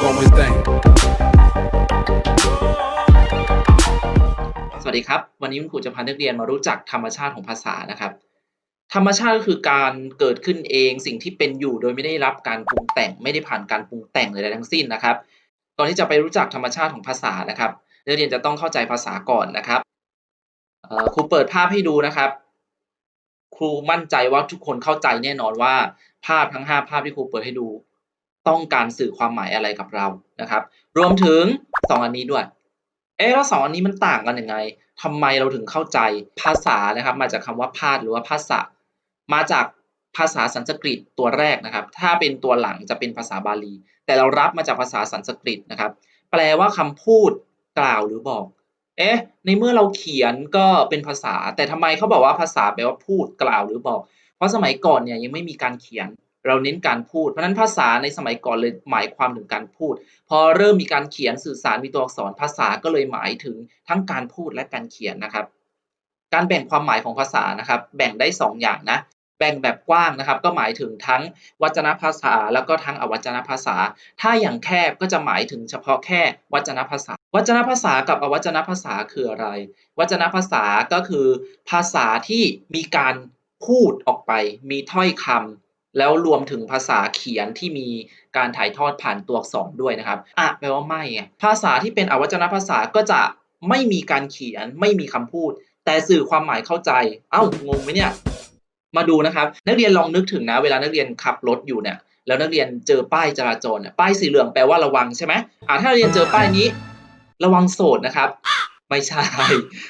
como tem. สวัสดีครับ วันนี้คุณครูจะพานักเรียนมารู้จักธรรมชาติของภาษานะครับ ธรรมชาติก็คือการเกิดขึ้นเองสิ่งที่เป็นอยู่โดยไม่ได้รับการปรุงแต่งไม่ได้ผ่านการปรุงแต่งใดๆทั้งสิ้นนะครับ ก่อนที่จะไปรู้จักธรรมชาติของภาษานะครับนักเรียนจะต้องเข้าใจภาษาก่อนนะครับครูเปิดภาพให้ดูนะครับ ครูมั่นใจว่าทุกคนเข้าใจแน่นอนว่า ภาพทั้ง 5 ภาพที่ครูเปิดให้ดู ต้องการสื่อความหมายอะไรกับเรานะครับ รวมถึง 2 อันนี้ด้วย เอ๊ะแล้วสองอันนี้มันต่างกันยังไงทำไมเราถึงเข้าใจภาษานะครับ มาจากคำว่าพาดหรือว่าภาษามาจากภาษาสันสกฤตตัวแรกนะครับ ถ้าเป็นตัวหลังจะเป็นภาษาบาลี แต่เรารับมาจากภาษาสันสกฤตนะครับ แปลว่าคำพูดกล่าวหรือบอก เอ๊ะ ในเมื่อเราเขียนก็เป็นภาษา แต่ทำไมเขาบอกว่าภาษาแปลว่าพูดกล่าวหรือบอก เพราะสมัยก่อนเนี่ยยังไม่มีการเขียน เราเน้นการพูด เพราะนั้นภาษาในสมัยก่อนเลยหมายความถึงการพูด พอเริ่มมีการเขียนสื่อสารมีตัวอักษรภาษาก็เลยหมายถึงทั้งการพูดและการเขียนนะครับ การแบ่งความหมายของภาษานะครับ แบ่งได้ 2 อย่างนะแบ่งแบบกว้างนะครับ ก็หมายถึงทั้งวจนภาษา แล้วก็ทั้งอวจนภาษา ถ้าอย่างแคบก็จะหมายถึงเฉพาะแค่วจนภาษา วจนภาษากับอวจนภาษาคืออะไร วจนภาษาก็คือภาษาที่มีการพูดออกไป มีถ้อยคำ แล้วรวมถึงภาษาเขียนที่มีการถ่ายทอดผ่านตัวอักษรด้วยนะครับอะแปลว่าไม่ภาษาที่เป็นอวัจนภาษาก็จะไม่มีการเขียนไม่มีคำพูด แต่สื่อความหมายเข้าใจ เอ้างงไหมเนี่ย มาดูนะครับ นักเรียนลองนึกถึงนะ เวลานักเรียนขับรถอยู่เนี่ยแล้วนักเรียนเจอป้ายจราจรเนี่ยป้ายสีเหลืองแปลว่าระวังใช่ไหมอ่าถ้านักเรียนเจอป้ายนี้ ระวังโสดนะครับ ไม่ใช่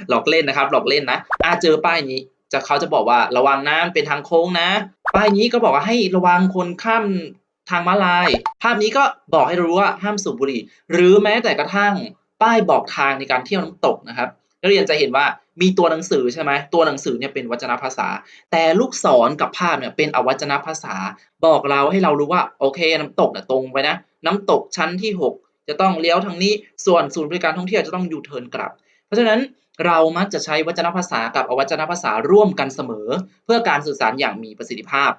หลอกเล่นนะครับ หลอกเล่นนะอ่าเจอป้ายนี้จะเขาจะบอกว่าระวังนะมันเป็นทางโค้งนะ ป้ายนี้ก็บอกว่าให้ระวังคนข้ามทางม้าลาย ภาพนี้ก็บอกให้รู้ว่าห้ามสูบบุหรี่ หรือแม้แต่กระทั่งป้ายบอกทางในการเที่ยวน้ำตกนะครับนักเรียนจะเห็นว่ามีตัวหนังสือใช่ไหมตัวหนังสือเนี่ยเป็นวจนภาษา แต่ลูกศรกับภาพเนี่ยเป็นอวัจนภาษา บอกเราให้เรารู้ว่าโอเคน้ำตกเนี่ยตรงไปนะ น้ำตกชั้นที่ 6 จะต้องเลี้ยวทางนี้ส่วนศูนย์บริการท่องเที่ยวจะต้องยูเทิร์นกลับ เพราะฉะนั้น เรามักจะใช้วจนภาษากับอวจนภาษาร่วมกันเสมอ เพื่อการสื่อสารอย่างมีประสิทธิภาพ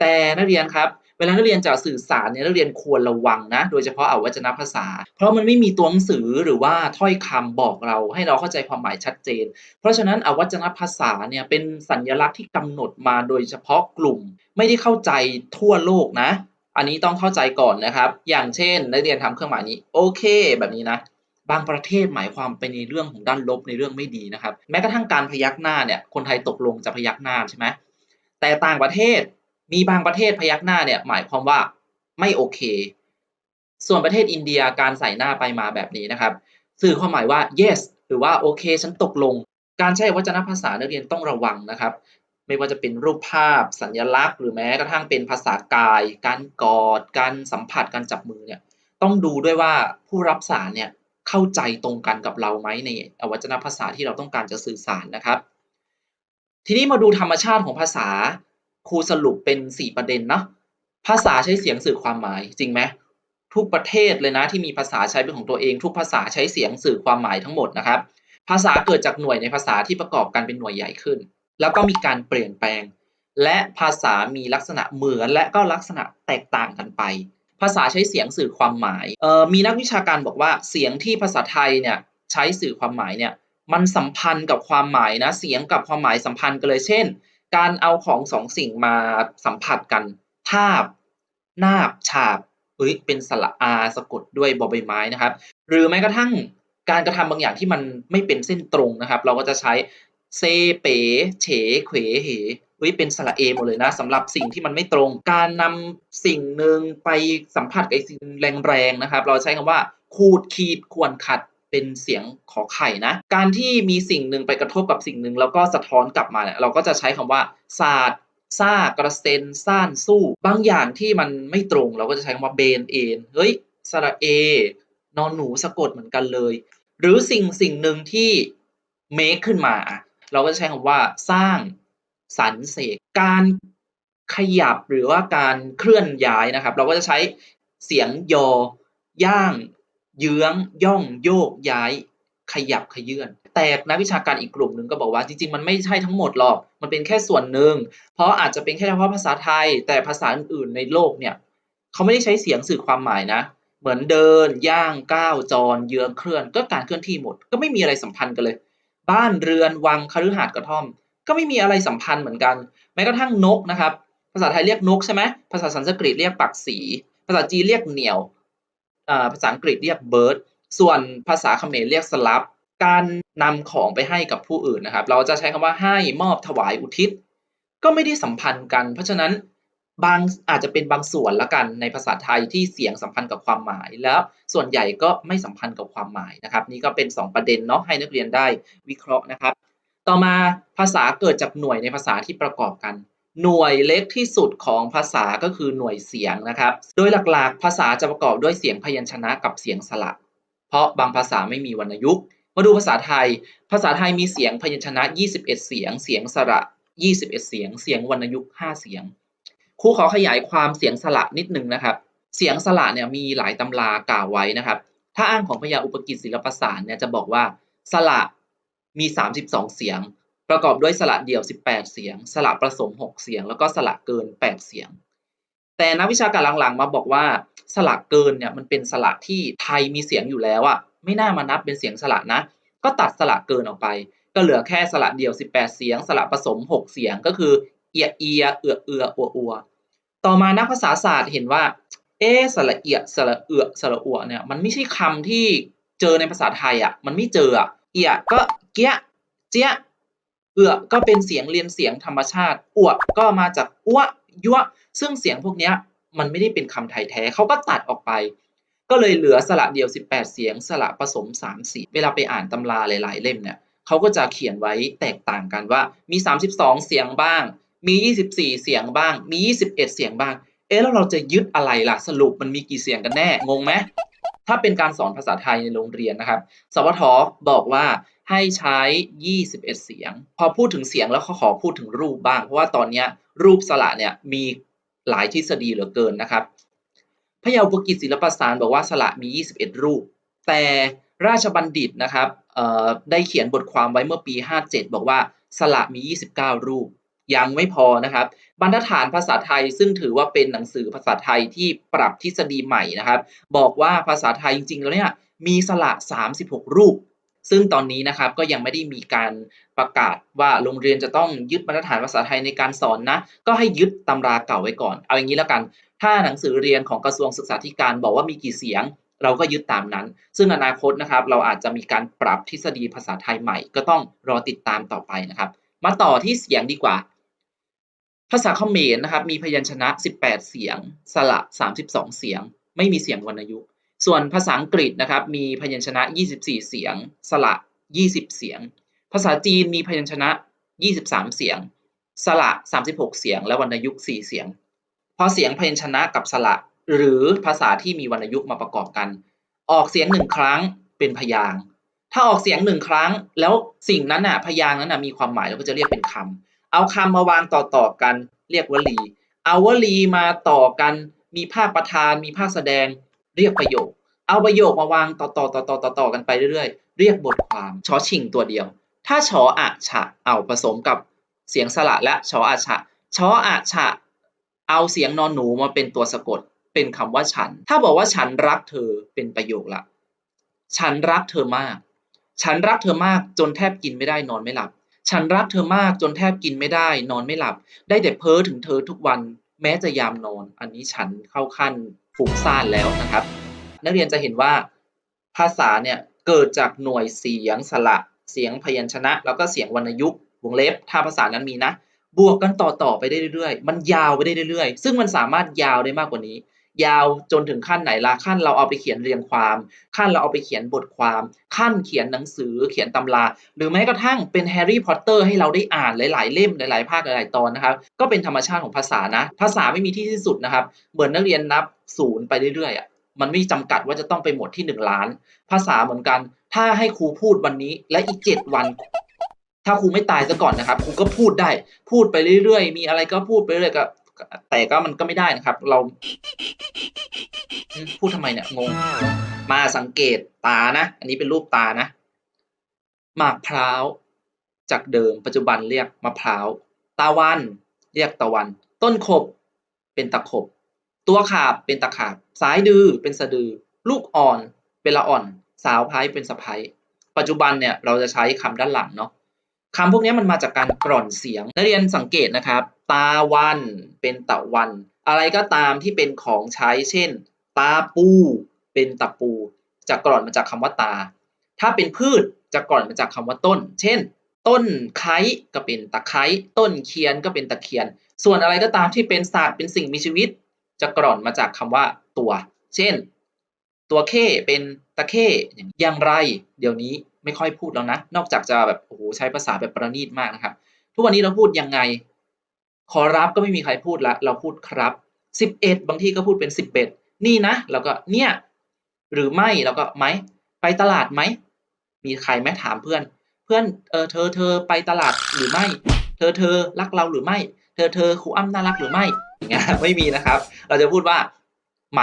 แต่นักเรียนครับเวลานักเรียนจะสื่อสารเนี่ยนักเรียนควรระวังนะ โดยเฉพาะอวัจนภาษา เพราะมันไม่มีตัวหนังสือหรือว่าถ้อยคำบอกเราให้เราเข้าใจความหมายชัดเจน เพราะฉะนั้นอวัจนภาษาเนี่ยเป็นสัญลักษณ์ที่กำหนดมาโดยเฉพาะกลุ่ม ไม่ได้เข้าใจทั่วโลกนะ อันนี้ต้องเข้าใจก่อนนะครับ อย่างเช่น นักเรียนทำเครื่องหมายนี้โอเค แบบนี้นะ บางประเทศหมายความไปในเรื่องของด้านลบในเรื่องไม่ดีนะครับ แม้กระทั่งการพยักหน้าเนี่ยคนไทยตกลงจะพยักหน้าใช่ไหมแต่ต่างประเทศมีบางประเทศพยักหน้าเนี่ยหมายความว่าไม่โอเค ส่วนประเทศอินเดียการใส่หน้าไปมาแบบนี้นะครับสื่อความหมายว่า yes หรือว่าโอเคฉันตกลง การใช้วจนภาษานักเรียนต้องระวังนะครับ ไม่ว่าจะเป็นรูปภาพ สัญลักษณ์ หรือแม้กระทั่งเป็นภาษากาย การกอด การสัมผัสการจับมือเนี่ยต้องดูด้วยว่าผู้รับสารเนี่ย เข้าใจตรงกันกับเราไหมในอวัจนภาษาที่เราต้องการจะสื่อสารนะครับ ทีนี้มาดูธรรมชาติของภาษาครูสรุปเป็น 4 ประเด็นเนาะภาษาใช้เสียงสื่อความหมายจริงไหมทุกประเทศเลยนะที่มีภาษาใช้เป็นของตัวเอง ทุกภาษาใช้เสียงสื่อความหมายทั้งหมดนะครับ ภาษาเกิดจากหน่วยในภาษาที่ประกอบกันเป็นหน่วยใหญ่ขึ้น แล้วก็มีการเปลี่ยนแปลง และภาษามีลักษณะเหมือนและก็ลักษณะแตกต่างกันไป ภาษาใช้เสียงสื่อความหมายเอ่อมีนักวิชาการบอกว่าเสียงที่ภาษาไทยเนี่ยใช้สื่อความหมายเนี่ยมันสัมพันธ์กับความหมายนะเสียงกับความหมายสัมพันธ์กันเลยเช่น การเอาของสองสิ่งมาสัมผัสกันทาบนาบฉาบเฮ้ยเป็นสระอาสะกดด้วยบอใบไม้นะครับ หรือแม้กระทั่งการกระทำบางอย่างที่มันไม่เป็นเส้นตรงนะครับ เราก็จะใช้เซเป๋เฉเขวเห เฮ้ยเป็นสระเอหมดเลยนะสำหรับสิ่งที่มันไม่ตรง การนำสิ่งหนึ่งไปสัมผัสกับไอสิ่งแรงๆนะครับ เราใช้คำว่าขูดขีดข่วนขัดเป็นเสียงขอไข่นะ การที่มีสิ่งหนึ่งไปกระทบกับสิ่งหนึ่งแล้วก็สะท้อนกลับมาเนี่ยเราก็จะใช้คำว่าศาสตร์ซ่ากระเซ็นซ่านสู้ บางอย่างที่มันไม่ตรง เราก็จะใช้คำว่าเบนเอนเฮ้ยสระเอนอนหนูสะกดเหมือนกันเลย หรือสิ่งสิ่งหนึ่งที่ make ขึ้นมา เราก็จะใช้คำว่าสร้าง สรรเสกการขยับหรือว่าการเคลื่อนย้ายนะครับ เราก็จะใช้เสียงยอย่างเยื้องย่องโยกย้ายขยับขยื่นแต่นักวิชาการอีกกลุ่มหนึ่งก็บอกว่าจริงๆ มันไม่ใช่ทั้งหมดหรอก มันเป็นแค่ส่วนหนึ่ง เพราะอาจจะเป็นแค่เฉพาะภาษาไทย แต่ภาษาอื่นๆในโลกเนี่ยเขาไม่ได้ใช้เสียงสื่อความหมายนะ เหมือนเดิน ย่างก้าวจร เยื้องเคลื่อน ก็การเคลื่อนที่หมด ก็ไม่มีอะไรสัมพันธ์กันเลย บ้านเรือนวังคฤหาสน์กระท่อม ก็ไม่มีอะไรสัมพันธ์เหมือนกัน แม้กระทั่งนกนะครับ ภาษาไทยเรียกนกใช่ไหมภาษาสันสกฤตเรียกปักษีภาษาจีนเรียกเหนียวภาษาอังกฤษเรียก bird ส่วนภาษาเขมรเรียกสลับ การนำของไปให้กับผู้อื่นนะครับ เราจะใช้คำว่าให้มอบถวายอุทิศ ก็ไม่ได้สัมพันธ์กัน เพราะฉะนั้นบางอาจจะเป็นบางส่วนล้วกันในภาษาไทยที่เสียงสัมพันธ์กับความหมาย แล้วส่วนใหญ่ก็ไม่สัมพันธ์กับความหมายนะครับ นี่ก็เป็น 2 ประเด็นเนาะให้นักเรียนได้วิเคราะห์นะครับ ต่อมาภาษาเกิดจากหน่วยในภาษาที่ประกอบกัน หน่วยเล็กที่สุดของภาษาก็คือหน่วยเสียงนะครับ โดยหลักๆ ภาษาจะประกอบด้วยเสียงพยัญชนะกับเสียงสระเพราะบางภาษาไม่มีวรรณยุกต์มาดูภาษาไทย ภาษาไทยมีเสียงพยัญชนะ 21 เสียง เสียงสระ21 เสียง เสียงวรรณยุกต์5เสียง ครูขอขยายความเสียงสระนิดนึงนะครับ เสียงสระเนี่ยมีหลายตำรากล่าวไว้นะครับ ถ้าอ้างของพญาอุปกิจศิลปศาสารเนี่ยจะบอกว่าสระ มี 32 เสียง ประกอบด้วยสระเดี่ยว 18 เสียง สระผสม 6 เสียง แล้วก็สระเกิน 8 เสียง แต่นักวิชาการหลังๆ มาบอกว่าสระเกินเนี่ยมันเป็นสระที่ไทยมีเสียงอยู่แล้วอะไม่น่ามานับเป็นเสียงสระนะ ก็ตัดสระเกินออกไป ก็เหลือแค่สระเดี่ยว 18 เสียง สระผสม 6 เสียงก็คือเอียเอียเอือเอืออัวอัวต่อมานักภาษาศาสตร์เห็นว่า เอสระเอียสระเอือสระอัวเนี่ยมันไม่ใช่คำที่เจอในภาษาไทยอะมันไม่เจออะเอียก็ เกี้ย เจี๊ยเอือก็เป็นเสียงเรียนเสียงธรรมชาติอวกก็มาจากอ้วยั่วซึ่งเสียงพวกนี้มันไม่ได้เป็นคำไทยแท้เขาก็ตัดออกไป ก็เลยเหลือสระเดียว 18 เสียง สระผสม3สีเวลาไปอ่านตำราหลาย ๆ เล่มเนี่ยเขาก็จะเขียนไว้แตกต่างกันว่ามี 32 เสียงบ้าง มี 24 เสียงบ้าง มี 21 เสียงบ้าง เอ๊ะแล้วเราจะยึดอะไรล่ะสรุปมันมีกี่เสียงกันแน่งงไหมถ้าเป็นการสอนภาษาไทยในโรงเรียนนะครับ สวทบอกว่า ให้ใช้ 21 เสียง พอพูดถึงเสียงแล้วเขาขอพูดถึงรูปบ้าง เพราะว่าตอนนี้รูปสระเนี่ยมีหลายทฤษฎีเหลือเกินนะครับพระเยาอุกิจศิลปสารบอกว่าสระมี 21 รูป แต่ราชบัณฑิตนะครับได้เขียนบทความไว้เมื่อปี 57 บอกว่าสระมี 29 รูป ยังไม่พอนะครับ บรรทัดฐานภาษาไทยซึ่งถือว่าเป็นหนังสือภาษาไทยที่ปรับทฤษฎีใหม่นะครับ บอกว่าภาษาไทยจริงๆแล้วเนี่ยมีสระ 36 รูป ซึ่งตอนนี้นะครับก็ยังไม่ได้มีการประกาศว่าโรงเรียนจะต้องยึดบรรฐานภาษาไทยในการสอนนะ ก็ให้ยึดตำราเก่าไว้ก่อน เอาอย่างนี้แล้วกัน ถ้าหนังสือเรียนของกระทรวงศึกษาธิการบอกว่ามีกี่เสียง เราก็ยึดตามนั้น ซึ่งอนาคตนะครับ เราอาจจะมีการปรับทฤษฎีภาษาไทยใหม่ ก็ต้องรอติดตามต่อไปนะครับ มาต่อที่เสียงดีกว่า ภาษาเขมรนะครับ มีพยัญชนะ 18 เสียง สระ 32 เสียง ไม่มีเสียงวรรณยุกต์ ส่วนภาษาอังกฤษนะครับมีพยัญชนะ 24 เสียง สระ 20 เสียง ภาษาจีนมีพยัญชนะ 23 เสียง สระ 36 เสียง และวรรณยุกต์ 4 เสียง พอเสียงพยัญชนะกับสระหรือภาษาที่มีวรรณยุกต์มาประกอบกัน ออกเสียงหนึ่งครั้งเป็นพยางค์ถ้าออกเสียงหนึ่งครั้ง แล้วสิ่งนั้นน่ะพยางค์นั้นน่ะมีความหมายเราก็จะเรียกเป็นคำเอาคำมาวางต่อๆกัน เรียกวลี เอาวลีมาต่อกัน มีภาคประธานมีภาคแสดง เรียกประโยค เอาประโยคมาวางต่อๆต่อๆต่อๆกันไปเรื่อยๆ เรียกบทความชอชิงตัวเดียว ถ้าชออะฉะเอาผสมกับเสียงสระและชออะฉะชออะฉะเอาเสียงนอนหนูมาเป็นตัวสะกด เป็นคำว่าฉัน ถ้าบอกว่าฉันรักเธอเป็นประโยคละ ฉันรักเธอมาก ฉันรักเธอมากจนแทบกินไม่ได้นอนไม่หลับ ฉันรักเธอมากจนแทบกินไม่ได้ นอนไม่หลับ ได้แต่เพ้อถึงเธอทุกวัน แม้จะยามนอน อันนี้ฉันเข้าขั้น ฟุ้งซ่านแล้วนะครับ นักเรียนจะเห็นว่าภาษาเนี่ยเกิดจากหน่วยเสียงสระเสียงพยัญชนะ แล้วก็เสียงวรรณยุกต์วงเล็บ ถ้าภาษานั้นมีนะ บวกกันต่อๆไปได้เรื่อยๆ มันยาวไปได้เรื่อยๆ ซึ่งมันสามารถยาวได้มากกว่านี้ ยาวจนถึงขั้นไหนล่ะขั้นเราเอาไปเขียนเรียงความ ขั้นเราเอาไปเขียนบทความ ขั้นเขียนหนังสือเขียนตำรา หรือแม้กระทั่งเป็นแฮร์รี่พอตเตอร์ให้เราได้อ่านหลาย ๆ เล่มหลาย ๆ ภาคหลาย ๆ ตอนนะครับ ก็เป็นธรรมชาติของภาษานะ ภาษาไม่มีที่สิ้นสุดนะครับ เหมือนนักเรียนนับศูนย์ไปเรื่อย ๆ อะ มันไม่จำกัดว่าจะต้องไปหมดที่หนึ่งล้าน ภาษาเหมือนกัน ถ้าให้ครูพูดวันนี้และอีกเจ็ดวันถ้าครูไม่ตายซะก่อนนะครับครูก็พูดได้ พูดไปเรื่อยๆ มีอะไรก็พูดไปเรื่อยก็ แต่ก็มันก็ไม่ได้นะครับ เรา พูดทำไมเนี่ยงง มาสังเกตตานะ อันนี้เป็นรูปตานะมากพร้าว จากเดิมปัจจุบันเรียกมะพร้าวตาวัน เรียกตะวัน ต้นขบ เป็นตะขบ ตัวขาบเป็นตะขาบ สายดือเป็นสะดือ ลูกอ่อน เป็นละอ่อน สาวพายเป็นสะพายปัจจุบันเนี่ยเราจะใช้คำด้านหลังเนาะ คำพวกนี้มันมาจากการกร่อนเสียง นักเรียนสังเกตนะครับ ตาวันเป็นตะวัน อะไรก็ตามที่เป็นของใช้ เช่น ตาปูเป็นตะปู จะกร่อนมาจากคำว่าตา ถ้าเป็นพืชจะกร่อนมาจากคำว่าต้น เช่น ต้นไคร้ก็เป็นตะไคร้ ต้นเคียนก็เป็นตะเคียน ส่วนอะไรก็ตามที่เป็นสัตว์เป็นสิ่งมีชีวิต จะกร่อนมาจากคำว่าตัว เช่น ตัวเข้เป็นตะเข้อย่างไร เดี๋ยวนี้ ไม่ค่อยพูดแล้วนะ นอกจากจะแบบโอ้โหใช้ภาษาแบบประณีตมากนะครับ ทุกวันนี้เราพูดยังไง ขอรับก็ไม่มีใครพูดละ เราพูดครับสิบเอ็ดบางที่ก็พูดเป็นสิบเอ็ดนี่นะแล้วก็เนี่ย หรือไม่แล้วก็ไหม ไปตลาดไหม มีใครไหมถามเพื่อน เพื่อนเออเธอเธอไปตลาดหรือไม่ เธอเธอรักเราหรือไม่ เธอเธอครูอ้ำน่ารักหรือไม่อย่างเงี้ยไม่มีนะครับ เราจะพูดว่าไหม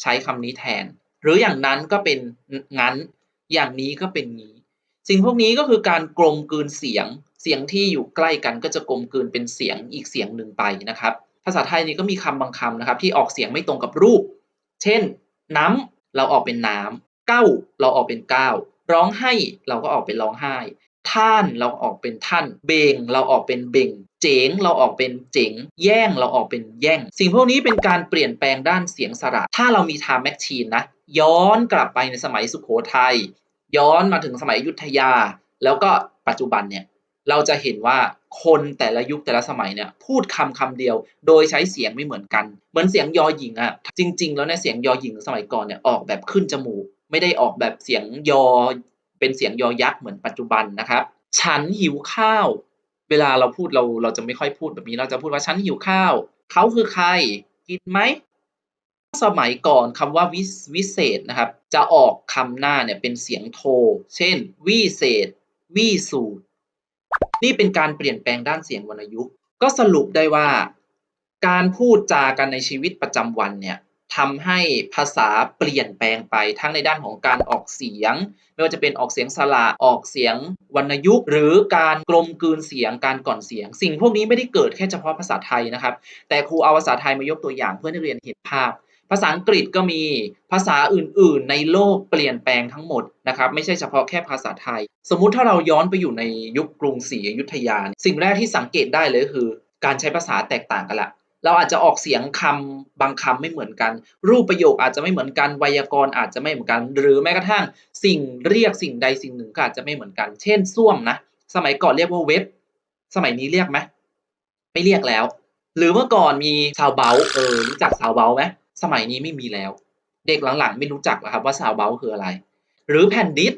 ใช้คำนี้แทน หรืออย่างนั้นก็เป็นงั้น อย่างนี้ก็เป็นงี้ สิ่งพวกนี้ก็คือการกลมกลืนเสียง เสียงที่อยู่ใกล้กันก็จะกลมกลืนเป็นเสียงอีกเสียงหนึ่งไปนะครับ ภาษาไทยนี่ก็มีคำบางคำนะครับ ที่ออกเสียงไม่ตรงกับรูป เช่น น้ำเราออกเป็นน้ำเก้าเราออกเป็นเก้าร้องไห้เราก็ออกเป็นร้องไห้ ท่านเราออกเป็นท่าน เบงเราออกเป็นเบงเจ๋งเราออกเป็นเจ๋ง แย่งเราออกเป็นแย่ง สิ่งพวกนี้เป็นการเปลี่ยนแปลงด้านเสียงสระ ถ้าเรามี time machine นะ ย้อนกลับไปในสมัยสุโขทัยย้อนมาถึงสมัยยุทธยา แล้วก็ปัจจุบันเนี่ยเราจะเห็นว่าคนแต่ละยุคแต่ละสมัยเนี่ยพูดคำคำเดียว โดยใช้เสียงไม่เหมือนกัน เหมือนเสียงยอหญิงอะจริง ๆ แล้วเนี่ยเสียงยอหญิงสมัยก่อนเนี่ยออกแบบขึ้นจมูก ไม่ได้ออกแบบเสียงยอ เป็นเสียงยอยักษ์เหมือนปัจจุบันนะครับ ฉันหิวข้าว เวลาเราพูดเราเราจะไม่ค่อยพูดแบบนี้เราจะพูดว่าฉันหิวข้าว เขาคือใคร กินไหม สมัยก่อนคำว่าวิวเศษนะครับ จะออกคำหน้าเนี่ยเป็นเสียงโท เช่น วิเศษ วิสูตร นี่เป็นการเปลี่ยนแปลงด้านเสียงวรรณยุกต์ ก็สรุปได้ว่า การพูดจากันในชีวิตประจำวันเนี่ยทำให้ภาษาเปลี่ยนแปลงไปทั้งในด้านของการออกเสียง ไม่ว่าจะเป็นออกเสียงสระออกเสียงวรรณยุกต์ หรือการกลมกลืนเสียงการก่อนเสียง สิ่งพวกนี้ไม่ได้เกิดแค่เฉพาะภาษาไทยนะครับ แต่ครูเอาภาษาไทยมายกตัวอย่างเพื่อให้นักเรียนเห็นภาพ ภาษาอังกฤษก็มีภาษาอื่น ๆ ในโลกเปลี่ยนแปลงทั้งหมดนะครับไม่ใช่เฉพาะแค่ภาษาไทย สมมุติถ้าเราย้อนไปอยู่ในยุคกรุงศรีอยุธยา สิ่งแรกที่สังเกตได้เลยคือ การใช้ภาษาแตกต่างกันละเราอาจจะออกเสียงคำบางคำไม่เหมือนกัน รูปประโยคอาจจะไม่เหมือนกันไวยากรณ์อาจจะไม่เหมือนกัน หรือแม้กระทั่งสิ่งเรียกสิ่งใดสิ่งหนึ่งก็อาจจะไม่เหมือนกัน เช่นส้วมนะสมัยก่อนเรียกว่าเว็บ สมัยนี้เรียกไหมไม่เรียกแล้ว หรือเมื่อก่อนมีซาวเบลเออรู้จักซาวเบลไหม สมัยนี้ไม่มีแล้ว เด็กหลังๆ ไม่รู้จักแล้วครับว่าซาวเบลคืออะไร หรือแผ่นดิส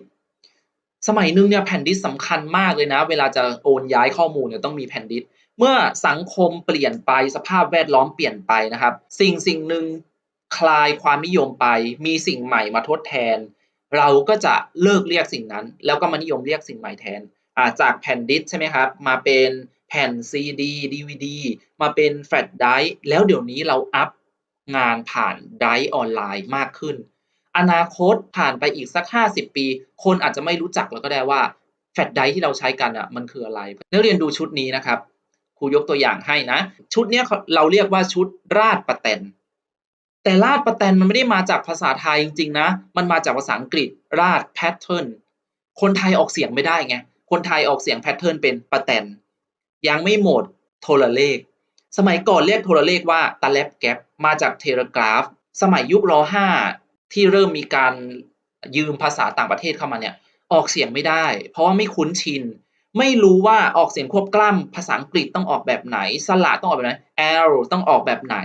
สมัยหนึงเนี่ยแผ่นดิสสำคัญมากเลยนะ เวลาจะโอนย้ายข้อมูลเนี่ยต้องมีแผ่นดิสเมื่อสังคมเปลี่ยนไปสภาพแวดล้อมเปลี่ยนไปนะครับ สิ่งสิ่งหนึ่งคลายความนิยมไป มีสิ่งใหม่มาทดแทน เราก็จะเลิกเรียกสิ่งนั้น แล้วก็มานิยมเรียกสิ่งใหม่แทนอาจากแผ่นดิสใช่ไหมครับ มาเป็นแผ่นซีดีดีวีดีมาเป็นแฟลชไดรฟ์แล้วเดี๋ยวนี้เราอัพ งานผ่านไดออนไลน์มากขึ้น อนาคตผ่านไปอีกสัก 50 ปี คนอาจจะไม่รู้จักแล้วก็ได้ว่าแฟลชไดท์ที่เราใช้กันอะมันคืออะไรนักเรียนดูชุดนี้นะครับครูยกตัวอย่างให้นะ ชุดเนี้ยเราเรียกว่าชุดราดประแตนแต่ราดประแตนมันไม่ได้มาจากภาษาไทยจริงๆนะ มันมาจากภาษาอังกฤษราดแพทเทิร์นคนไทยออกเสียงไม่ได้ไงคนไทยออกเสียงแพทเทิร์นเป็นประแตนยังไม่หมดโทรเลข สมัยก่อนเรียกโทรเลขว่าตะแลบแก๊ปมาจากเทเลกราฟ สมัยยุครห้าที่เริ่มมีการยืมภาษาต่างประเทศเข้ามาเนี่ยออกเสียงไม่ได้ เพราะว่าไม่คุ้นชิน ไม่รู้ว่าออกเสียงควบกล้ำภาษาอังกฤษต้องออกแบบไหน สระต้องออกแบบไหน L ต้องออกแบบไหน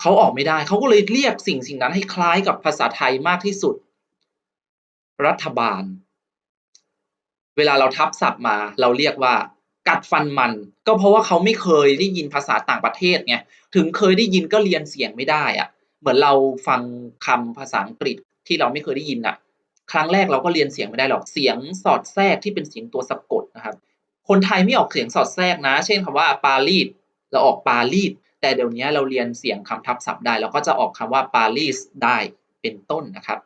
เขาออกไม่ได้เขาก็เลยเรียกสิ่งสิ่งนั้นให้คล้ายกับภาษาไทยมากที่สุด รัฐบาล เวลาเราทับศัพท์มา เราเรียกว่า กัดฟันมัน ก็เพราะว่าเขาไม่เคยได้ยินภาษาต่างประเทศไงถึงเคยได้ยินก็เรียนเสียงไม่ได้อะเหมือนเราฟังคำภาษาอังกฤษที่เราไม่เคยได้ยินอะครั้งแรกเราก็เรียนเสียงไม่ได้หรอกเสียงสอดแทรกที่เป็นเสียงตัวสะกดนะครับ คนไทยไม่ออกเสียงสอดแทรกนะ เช่นคำว่าปารีสเราออกปารีสแต่เดี๋ยวนี้เราเรียนเสียงคำทับศัพท์ได้เราก็จะออกคำว่าปารีสได้เป็นต้นนะครับ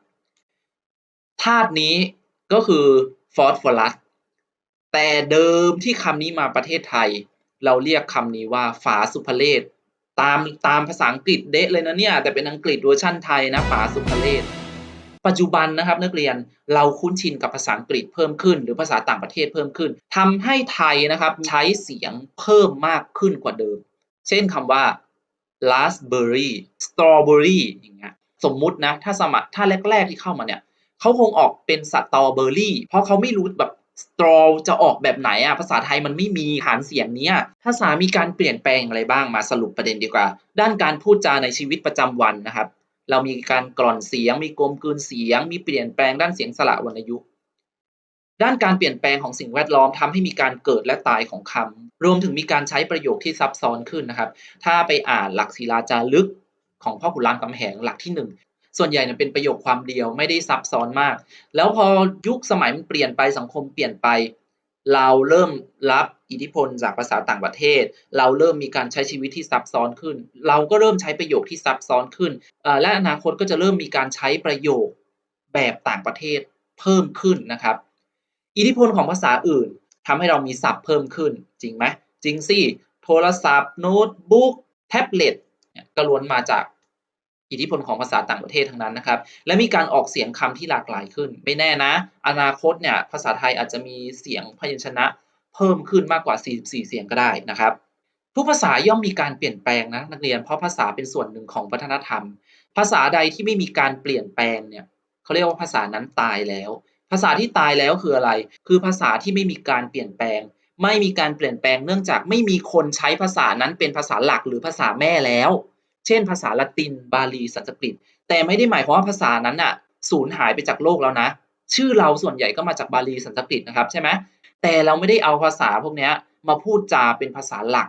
ธาตุนี้ก็คือฟอสฟอรัส แต่เดิมที่คำนี้มาประเทศไทย เราเรียกคำนี้ว่าฝาสุภเลศตามตามภาษาอังกฤษเดะเลยนะเนี่ยแต่เป็นอังกฤษเวอร์ชั่นไทยนะฝาสุภเลศปัจจุบันนะครับนักเรียนเราคุ้นชินกับภาษาอังกฤษเพิ่มขึ้น หรือภาษาต่างประเทศเพิ่มขึ้นทำให้ไทยนะครับใช้เสียงเพิ่มมากขึ้นกว่าเดิม เช่นคำว่า raspberry strawberry อย่างเงี้ยสมมุตินะถ้าสมัครถ้าแรก ๆที่เข้ามาเนี่ยเขาคงออกเป็นสตอเบอรี่ เพราะเขาไม่รู้แบบ สตรอจะออกแบบไหนอะภาษาไทยมันไม่มีฐานเสียงเนี้ยภาษามีการเปลี่ยนแปลงอะไรบ้างมาสรุปประเด็นดีกว่า ด้านการพูดจาในชีวิตประจำวันนะครับ เรามีการกร่อนเสียง มีกลมกลืนเสียง มีเปลี่ยนแปลงด้านเสียงสระวรรณยุกต์ด้านการเปลี่ยนแปลงของสิ่งแวดล้อมทำให้มีการเกิดและตายของคำรวมถึงมีการใช้ประโยคที่ซับซ้อนขึ้นนะครับ ถ้าไปอ่านหลักศิลาจารึกของพ่อขุนรามคำแหงหลักที่หนึ่ง ส่วนใหญ่เนี่ยเป็นประโยคความเดียวไม่ได้ซับซ้อนมาก แล้วพอยุคสมัยมันเปลี่ยนไปสังคมเปลี่ยนไป เราเริ่มรับอิทธิพลจากภาษาต่างประเทศ เราเริ่มมีการใช้ชีวิตที่ซับซ้อนขึ้น เราก็เริ่มใช้ประโยคที่ซับซ้อนขึ้นและอนาคตก็จะเริ่มมีการใช้ประโยคแบบต่างประเทศเพิ่มขึ้นนะครับ อิทธิพลของภาษาอื่นทำให้เรามีศัพท์เพิ่มขึ้น จริงไหมจริงสิโทรศัพท์ โน้ตบุ๊กแท็บเล็ตเนี่ยก็ล้วนมาจาก อิทธิพลของภาษาต่างประเทศทั้งนั้นนะครับ และมีการออกเสียงคำที่หลากหลายขึ้น ไม่แน่นะ อนาคตเนี่ยภาษาไทยอาจจะมีเสียงพยัญชนะเพิ่มขึ้นมากกว่า 44 เสียงก็ได้นะครับทุกภาษาย่อมมีการเปลี่ยนแปลงนะนักเรียนเพราะภาษาเป็นส่วนหนึ่งของวัฒนธรรม ภาษาใดที่ไม่มีการเปลี่ยนแปลงเนี่ยเขาเรียกว่าภาษานั้นตายแล้ว ภาษาที่ตายแล้วคืออะไร คือภาษาที่ไม่มีการเปลี่ยนแปลง ไม่มีการเปลี่ยนแปลงเนื่องจากไม่มีคนใช้ภาษานั้นเป็นภาษาหลักหรือภาษาแม่แล้ว เช่น ภาษาละติน บาลี สันสกฤต แต่ไม่ได้หมายความว่าภาษานั้นน่ะสูญหายไปจากโลกแล้วนะ ชื่อเราส่วนใหญ่ก็มาจากบาลีสันสกฤตนะครับใช่ไหมแต่เราไม่ได้เอาภาษาพวกนี้มาพูดจาเป็นภาษาหลัก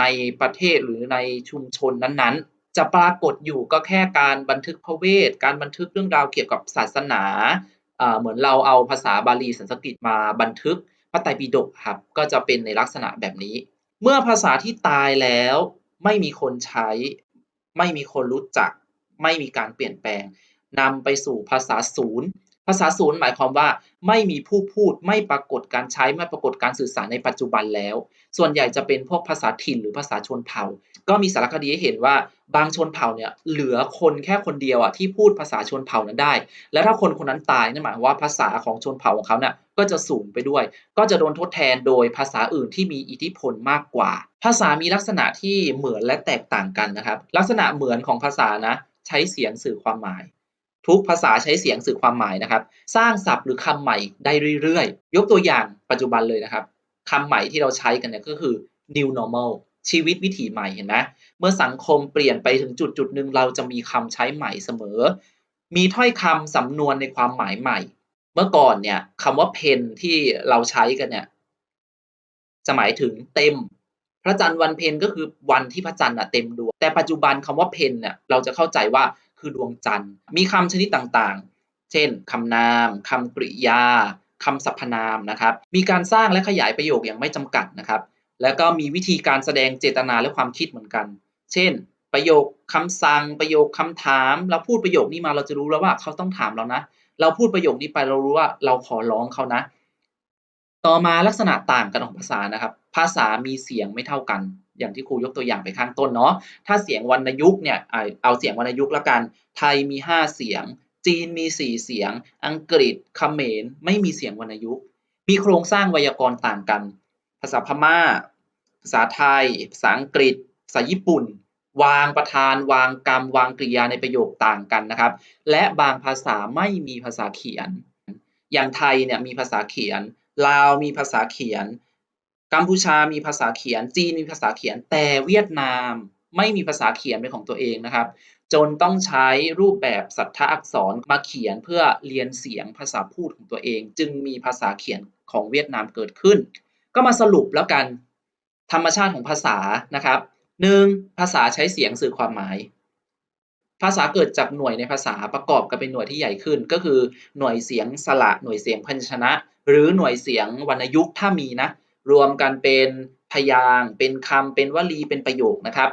ในประเทศหรือในชุมชนนั้นๆ จะปรากฏอยู่ก็แค่การบันทึกพระเวท การบันทึกเรื่องราวเกี่ยวกับศาสนาอ่าเหมือนเราเอาภาษาบาลีสันสกฤตมาบันทึกพระไตรปิฎกครับ ก็จะเป็นในลักษณะแบบนี้ เมื่อภาษาที่ตายแล้วไม่มีคนใช้ ไม่มีคนรู้จัก ไม่มีการเปลี่ยนแปลงนำไปสู่ภาษาศูนย์ ภาษาศูนย์หมายความว่า ไม่มีผู้พูดไม่ปรากฏการใช้ไม่ปรากฏการสื่อสารในปัจจุบันแล้ว ส่วนใหญ่จะเป็นพวกภาษาถิ่นหรือภาษาชนเผ่า ก็มีสารคดีให้เห็นว่าบางชนเผ่าเนี่ยเหลือคนแค่คนเดียวอะที่พูดภาษาชนเผ่านั้นได้ แล้วถ้าคนคนนั้นตายนั่นหมายว่าภาษาของชนเผ่าของเขาเนี่ย ก็จะสูญไปด้วย ก็จะโดนทดแทนโดยภาษาอื่นที่มีอิทธิพลมากกว่า ภาษามีลักษณะที่เหมือนและแตกต่างกันนะครับ ลักษณะเหมือนของภาษานะ ใช้เสียงสื่อความหมาย ทุกภาษาใช้เสียงสื่อความหมายนะครับ สร้างศัพท์หรือคำใหม่ได้เรื่อยๆ ยกตัวอย่างปัจจุบันเลยนะครับคำใหม่ที่เราใช้กันเนี่ยก็คือ new normal ชีวิตวิถีใหม่เห็นไหมเมื่อสังคมเปลี่ยนไปถึงจุดจุดหนึ่งเราจะมีคำใช้ใหม่เสมอ มีถ้อยคำสำนวนในความหมายใหม่ เมื่อก่อนเนี่ยคำว่าเพนที่เราใช้กันเนี่ยจะหมายถึงเต็ม พระจันทร์วันเพ็ญก็คือวันที่พระจันทร์อะเต็มดวง แต่ปัจจุบันคำว่าเพนเนี่ยเราจะเข้าใจว่าคือดวงจันทร์ มีคำชนิดต่างๆ เช่นคำนามคำกริยาคำสรรพนามนะครับ มีการสร้างและขยายประโยคอย่างไม่จำกัดนะครับ แล้วก็มีวิธีการแสดงเจตนาและความคิดเหมือนกัน เช่น ประโยคคำสั่งประโยคคำถาม เราพูดประโยคนี้มาเราจะรู้แล้วว่าเขาต้องถามเรานะ เราพูดประโยคนี้ไปเรารู้ว่าเราขอร้องเขานะ ต่อมาลักษณะต่างกันของภาษานะครับ ภาษามีเสียงไม่เท่ากัน อย่างที่ครูยกตัวอย่างไปข้างต้นเนาะถ้าเสียงวรรณยุกต์เนี่ยเอาเสียงวรรณยุกต์ละกัน ไทยมี 5 เสียง จีนมี 4 เสียง อังกฤษเขมรไม่มีเสียงวรรณยุกต์มีโครงสร้างไวยากรณ์ต่างกัน ภาษาพม่า ภาษาไทย ภาษาอังกฤษ ภาษาญี่ปุ่น วางประธาน วางกรรม วางกริยาในประโยคต่างกันนะครับ และบางภาษาไม่มีภาษาเขียน อย่างไทยเนี่ยมีภาษาเขียน ลาวมีภาษาเขียน กัมพูชามีภาษาเขียน จีนมีภาษาเขียน แต่เวียดนามไม่มีภาษาเขียนเป็นของตัวเองนะครับ จนต้องใช้รูปแบบสัทธอักษรมาเขียนเพื่อเรียนเสียงภาษาพูดของตัวเอง จึงมีภาษาเขียนของเวียดนามเกิดขึ้น ก็มาสรุปแล้วกัน ธรรมชาติของภาษานะครับ หนึ่งภาษาใช้เสียงสื่อความหมาย ภาษาเกิดจากหน่วยในภาษาประกอบกันเป็นหน่วยที่ใหญ่ขึ้น ก็คือหน่วยเสียงสระหน่วยเสียงพยัญชนะ หรือหน่วยเสียงวรรณยุกต์ถ้ามีนะ รวมกันเป็นพยางเป็นคำเป็นวลีเป็นประโยคนะครับ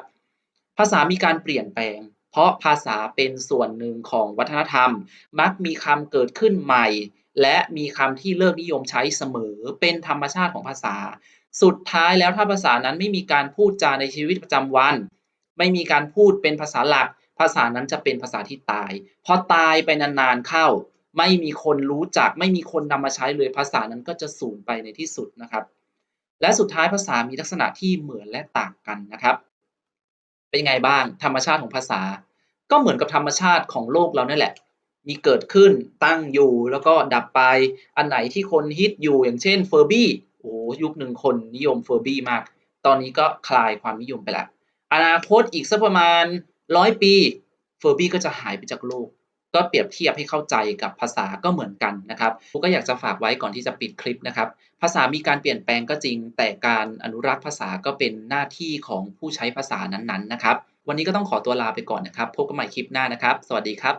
ภาษามีการเปลี่ยนแปลง เพราะภาษาเป็นส่วนหนึ่งของวัฒนธรรม มักมีคำเกิดขึ้นใหม่ และมีคำที่เลิกนิยมใช้เสมอเป็นธรรมชาติของภาษา สุดท้ายแล้วถ้าภาษานั้นไม่มีการพูดจาในชีวิตประจำวัน ไม่มีการพูดเป็นภาษาหลัก ภาษานั้นจะเป็นภาษาที่ตาย พอตายไปนานๆเข้า ไม่มีคนรู้จัก ไม่มีคนนำมาใช้เลยภาษานั้นก็จะสูญไปในที่สุดนะครับ และสุดท้ายภาษามีลักษณะที่เหมือนและต่างกันนะครับ เป็นไงบ้างธรรมชาติของภาษา ก็เหมือนกับธรรมชาติของโลกเรานั่นแหละมีเกิดขึ้นตั้งอยู่แล้วก็ดับไป อันไหนที่คนฮิตอยู่อย่างเช่น Furby โอ้ โฮยุคหนึ่งคนนิยม Furby มาก ตอนนี้ก็คลายความนิยมไปแล้ว อนาคตอีกสักประมาณ100ปี Furby ก็จะหายไปจากโลก ก็เปรียบเทียบให้เข้าใจกับภาษาก็เหมือนกันนะครับผมก็อยากจะฝากไว้ก่อนที่จะปิดคลิปนะครับ ภาษามีการเปลี่ยนแปลงก็จริง แต่การอนุรักษ์ภาษาก็เป็นหน้าที่ของผู้ใช้ภาษานั้นๆนะครับวันนี้ก็ต้องขอตัวลาไปก่อนนะครับ พบกันใหม่คลิปหน้านะครับ สวัสดีครับ